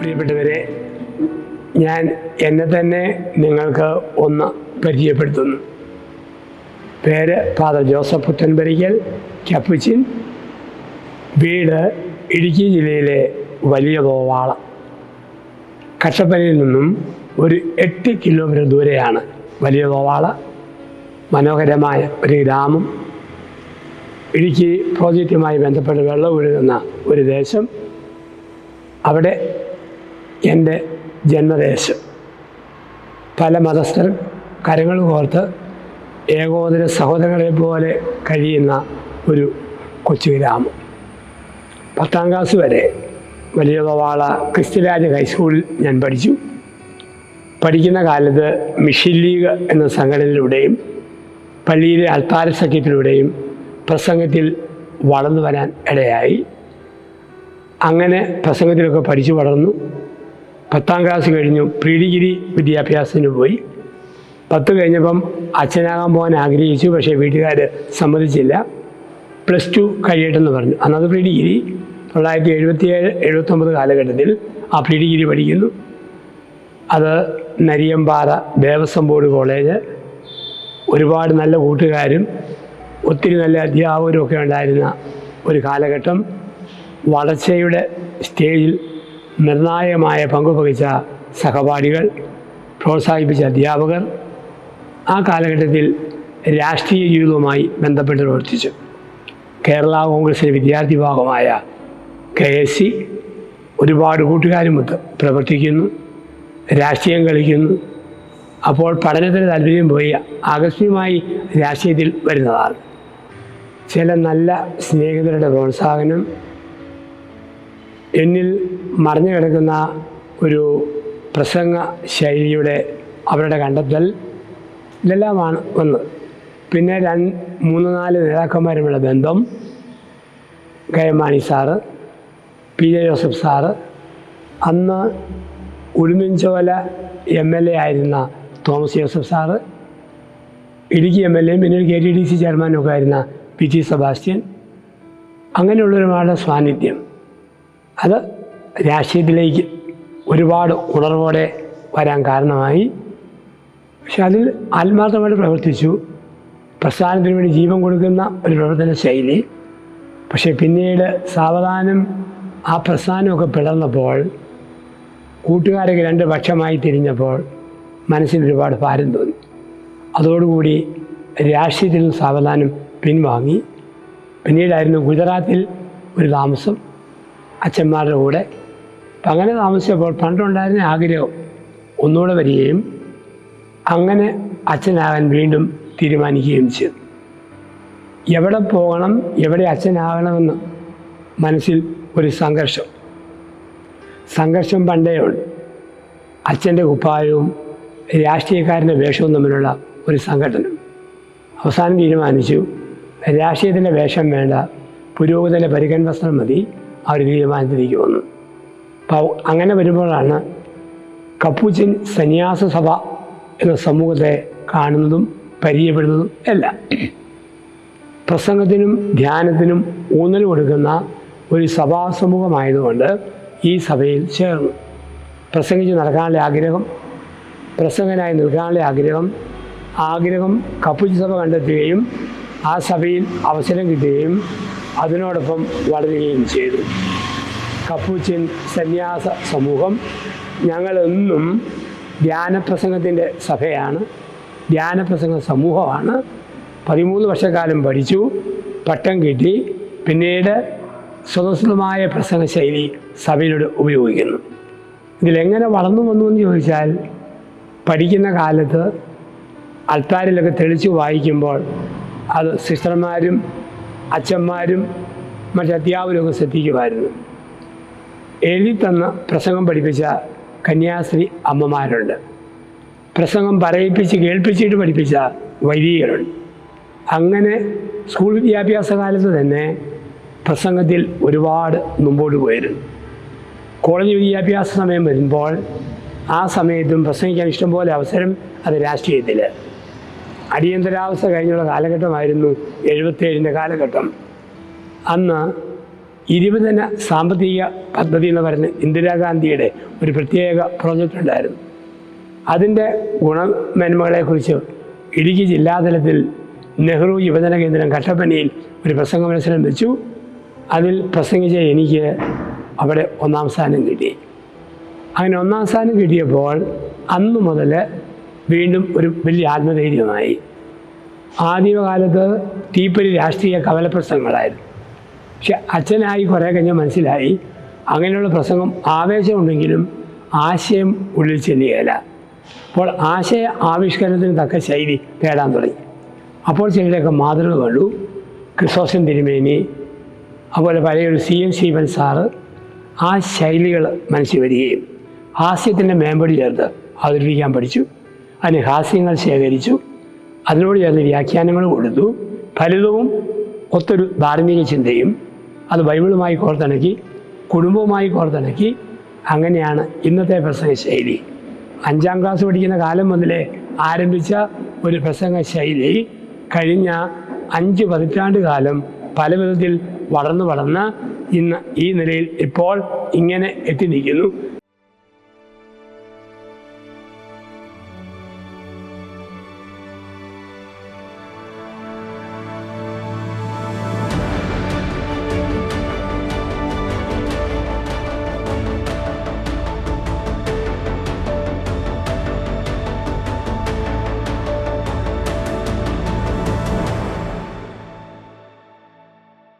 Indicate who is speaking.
Speaker 1: പ്രിയപ്പെട്ടവരെ ഞാൻ എന്നെ തന്നെ നിങ്ങൾക്ക് ഒന്ന് പരിചയപ്പെടുത്തുന്നു. പേര് ഫാദർ ജോസഫ് പുത്തൻപരിക്കൽ കപ്പുച്ചിൻ വീട് ഇടുക്കി ജില്ലയിലെ വലിയ തോവാള കട്ടപ്പനയിൽ നിന്നും ഒരു എട്ട് കിലോമീറ്റർ ദൂരെയാണ് വലിയ തോവാള മനോഹരമായ ഒരു ഗ്രാമം. ഇടുക്കി പ്രോജക്റ്റുമായി ബന്ധപ്പെട്ട് വെള്ളം ഒഴുകുന്ന ഒരു ദേശം. അവിടെ എന്റെ ജന്മദേശം. പല മതസ്ഥർ കരങ്ങൾ കോർത്ത് ഏകോദര സഹോദരങ്ങളെ പോലെ കഴിയുന്ന ഒരു കൊച്ചു ഗ്രാമം. പത്താം ക്ലാസ് വരെ വലിയ വാള ക്രിസ്ത്യരാജ് ഹൈസ്കൂളിൽ ഞാൻ പഠിച്ചു. പഠിക്കുന്ന കാലത്ത് മിഷൻ ലീഗ് എന്ന സംഘടനയിലൂടെയും പള്ളിയിലെ അൽത്താര സഖ്യത്തിലൂടെയും പ്രസംഗത്തിൽ വളർന്നു വരാൻ ഇടയായി. അങ്ങനെ പ്രസംഗത്തിലൊക്കെ പഠിച്ചു വളർന്നു. പത്താം ക്ലാസ് കഴിഞ്ഞു. പ്രീ ഡിഗ്രി വിദ്യാഭ്യാസത്തിന് പോയി. പത്ത് കഴിഞ്ഞപ്പം അച്ഛനാകാൻ പോകാൻ ആഗ്രഹിച്ചു പക്ഷേ വീട്ടുകാർ സമ്മതിച്ചില്ല. പ്ലസ് ടു കഴിയട്ടെന്ന് പറഞ്ഞു. അന്നത് പ്രീ ഡിഗ്രി തൊള്ളായിരത്തി എഴുപത്തിയേഴ് എഴുപത്തൊമ്പത് കാലഘട്ടത്തിൽ ആ പ്രീ ഡിഗ്രി പഠിക്കുന്നു. അത് നരിയമ്പാറ ദേവസ്വം ബോർഡ് കോളേജ്. ഒരുപാട് നല്ല കൂട്ടുകാരും ഒത്തിരി നല്ല അധ്യാപകരും ഒക്കെ ഉണ്ടായിരുന്ന ഒരു കാലഘട്ടം. വളർച്ചയുടെ സ്റ്റേജിൽ നിർണായകമായ പങ്കുവഹിച്ച സഹപാഠികൾ പ്രോത്സാഹിപ്പിച്ച അധ്യാപകർ ആ കാലഘട്ടത്തിൽ രാഷ്ട്രീയ ജീവിതവുമായി ബന്ധപ്പെട്ട് പ്രവർത്തിച്ചു. കേരള കോൺഗ്രസിലെ വിദ്യാർത്ഥി വിഭാഗമായ കെ എസ് സി ഒരുപാട് കൂട്ടുകാരുമൊത്ത് പ്രവർത്തിക്കുന്നു രാഷ്ട്രീയം കളിക്കുന്നു. അപ്പോൾ പഠനത്തിന് താല്പര്യം പോയി ആകസ്മികമായി രാഷ്ട്രീയത്തിൽ വരുന്നതാണ്. ചില നല്ല സ്നേഹിതരുടെ പ്രോത്സാഹനം എന്നിൽ മറിഞ്ഞു കിടക്കുന്ന ഒരു പ്രസംഗ ശൈലിയുടെ അവരുടെ കണ്ടെത്തൽ ഇതെല്ലാമാണ് ഒന്ന്. പിന്നെ രണ്ട് മൂന്ന് നാല് നേതാക്കന്മാരുമുള്ള ബന്ധം K M Mani sir P J Joseph sir അന്ന് ഉടുമ്പൻചോല എം എൽ എ ആയിരുന്ന Thomas Joseph sir Idukki M L എയും പിന്നീട് കെ ടി ഡി സി ചെയർമാനും ഒക്കെ ആയിരുന്ന പി ടി സെബാസ്റ്റ്യൻ. അങ്ങനെയുള്ളൊരുപാട് സാന്നിധ്യം. അത് രാഷ്ട്രീയത്തിലേക്ക് ഒരുപാട് ഉണർവോടെ വരാൻ കാരണമായി. പക്ഷെ അതിൽ ആത്മാർത്ഥമായിട്ട് പ്രവർത്തിച്ചു. പ്രസ്ഥാനത്തിന് വേണ്ടി ജീവൻ കൊടുക്കുന്ന ഒരു പ്രവർത്തന ശൈലി. പക്ഷേ പിന്നീട് സാവധാനം ആ പ്രസ്ഥാനമൊക്കെ പിളർന്നപ്പോൾ കൂട്ടുകാരൊക്കെ രണ്ട് പക്ഷമായി തിരിഞ്ഞപ്പോൾ മനസ്സിന് ഒരുപാട് ഭാരം തോന്നി. അതോടുകൂടി രാഷ്ട്രീയത്തിൽ നിന്ന് സാവധാനം പിൻവാങ്ങി. പിന്നീടായിരുന്നു ഗുജറാത്തിൽ ഒരു താമസം. അച്ഛന്മാരുടെ കൂടെ. അപ്പം അങ്ങനെ താമസിച്ചപ്പോൾ പണ്ടുണ്ടായിരുന്ന ആഗ്രഹം ഒന്നുകൂടെ വരികയും അങ്ങനെ അച്ഛനാകാൻ വീണ്ടും തീരുമാനിക്കുകയും ചെയ്തു. എവിടെ പോകണം എവിടെ അച്ഛനാകണമെന്ന് മനസ്സിൽ ഒരു സംഘർഷം. സംഘർഷം പണ്ടേ ഉണ്ട്. അച്ഛന്റെ കുപ്പായവും രാഷ്ട്രീയക്കാരന്റെ വേഷവും തമ്മിലുള്ള ഒരു സംഘടന. അവസാനം തീരുമാനിച്ചു രാഷ്ട്രീയത്തിന്റെ വേഷം വേണ്ട പുരോഗതിന്റെ പരിഗൺ വസ്ത്രം മതി ആ തീരുമാനത്തിരിക്കുമെന്ന് അപ്പോൾ അങ്ങനെ വരുമ്പോഴാണ് കപ്പൂച്ചിൻ സന്യാസ സഭ എന്ന സമൂഹത്തെ കാണുന്നതും പരിചയപ്പെടുന്നതും അല്ല പ്രസംഗത്തിനും ധ്യാനത്തിനും ഊന്നൽ കൊടുക്കുന്ന ഒരു സഭാ സമൂഹമായതുകൊണ്ട് ഈ സഭയിൽ ചേർന്നു. പ്രസംഗിച്ച് നടക്കാനുള്ള ആഗ്രഹം പ്രസംഗനായി നിൽക്കാനുള്ള ആഗ്രഹം ആഗ്രഹം കപ്പൂച്ചി സഭ കണ്ടെത്തുകയും ആ സഭയിൽ അവസരം കിട്ടുകയും അതിനോടൊപ്പം വളരുകയും ചെയ്തു. കപ്പൂച്ചിൻ സന്യാസ സമൂഹം ഞങ്ങളെന്നും ധ്യാനപ്രസംഗത്തിന്റെ സഭയാണ്. ധ്യാനപ്രസംഗ സമൂഹമാണ്. പതിമൂന്ന് വർഷക്കാലം പഠിച്ചു. പട്ടം കിട്ടി. പിന്നീട് സ്വതന്ത്രമായ പ്രസംഗ ശൈലി സഭയിലൂടെ ഉപയോഗിക്കുന്നു. ഇതിലെങ്ങനെ വളർന്നു വന്നു എന്ന് ചോദിച്ചാൽ പഠിക്കുന്ന കാലത്ത് അൾത്താരിലൊക്കെ തെളിച്ച് വായിക്കുമ്പോൾ അത് സിസ്റ്റർമാരും അച്ഛന്മാരും മറ്റധ്യാപകരൊക്കെ ശ്രദ്ധിക്കുമായിരുന്നു. എഴുതി തന്ന പ്രസംഗം പഠിപ്പിച്ച കന്യാസ്ത്രീ അമ്മമാരുണ്ട്. പ്രസംഗം പറയിപ്പിച്ച് കേൾപ്പിച്ചിട്ട് പഠിപ്പിച്ച വൈദികരുണ്ട്. അങ്ങനെ സ്കൂൾ വിദ്യാഭ്യാസ കാലത്ത് തന്നെ പ്രസംഗത്തിൽ ഒരുപാട് മുമ്പോട്ട് പോയിരുന്നു. കോളേജ് വിദ്യാഭ്യാസ സമയം വരുമ്പോൾ ആ സമയത്തും പ്രസംഗിക്കാൻ ഇഷ്ടംപോലെ അവസരം അത് രാഷ്ട്രീയത്തിൽ അടിയന്തരാവസ്ഥ കഴിഞ്ഞുള്ള കാലഘട്ടമായിരുന്നു എഴുപത്തേഴിന്റെ കാലഘട്ടം. അന്ന് ഇരുപതിന സാമ്പത്തിക പദ്ധതി എന്ന് പറഞ്ഞ് ഇന്ദിരാഗാന്ധിയുടെ ഒരു പ്രത്യേക പ്രോജക്റ്റ് ഉണ്ടായിരുന്നു. അതിന്റെ ഗുണമേന്മകളെക്കുറിച്ച് ഇടുക്കി ജില്ലാതലത്തിൽ നെഹ്റു യുവജന കേന്ദ്രം കട്ടപ്പനയിൽ ഒരു പ്രസംഗ മത്സരം വെച്ചു. അതിൽ പ്രസംഗിച്ച എനിക്ക് അവിടെ ഒന്നാം സ്ഥാനം കിട്ടി. അങ്ങനെ ഒന്നാം സ്ഥാനം കിട്ടിയപ്പോൾ അന്ന് മുതൽ വീണ്ടും ഒരു വലിയ ആത്മധൈര്യമായി ആദ്യകാലത്ത് തീപ്പരി രാഷ്ട്രീയ കവല കവലപ്രസംഗങ്ങളായിരുന്നു. പക്ഷെ അച്ഛനായി കുറേ കഴിഞ്ഞ് മനസ്സിലായി അങ്ങനെയുള്ള പ്രസംഗം ആവേശമുണ്ടെങ്കിലും ആശയം ഉള്ളിൽ ചെല്ലുകയില്ല. അപ്പോൾ ആശയ ആവിഷ്കരണത്തിന് തക്ക ശൈലി തേടാൻ തുടങ്ങി. അപ്പോൾ ചിലരൊക്കെ മാതൃക കണ്ടു. ക്രിസോസൻ തിരുമേനി അതുപോലെ പഴയൊരു സി എൻ ശിവൻ സാറ് ആ ശൈലികൾ മനസ്സിൽ വരികയും ഹാസ്യത്തിന്റെ മേമ്പടി ചേർത്ത് അവതരിപ്പിക്കാൻ പഠിച്ചു. അതിന് ഹാസ്യങ്ങൾ ശേഖരിച്ചു. അതിനോട് ചേർന്ന് വ്യാഖ്യാനങ്ങൾ കൊടുത്തു. ഫലിതവും ഒത്തൊരു ധാർമ്മിക ചിന്തയും അത് ബൈബിളുമായി കോർത്തിണക്കി കുടുംബവുമായി കോർത്തിണക്കി. അങ്ങനെയാണ് ഇന്നത്തെ പ്രസംഗ ശൈലി. അഞ്ചാം ക്ലാസ് പഠിക്കുന്ന കാലം മുതലേ ആരംഭിച്ച ഒരു പ്രസംഗ ശൈലി കഴിഞ്ഞ അഞ്ച് പതിറ്റാണ്ട് കാലം പല വിധത്തിൽ വളർന്നു വളർന്ന് ഇന്ന് ഈ നിലയിൽ ഇപ്പോൾ ഇങ്ങനെ എത്തി നിൽക്കുന്നു.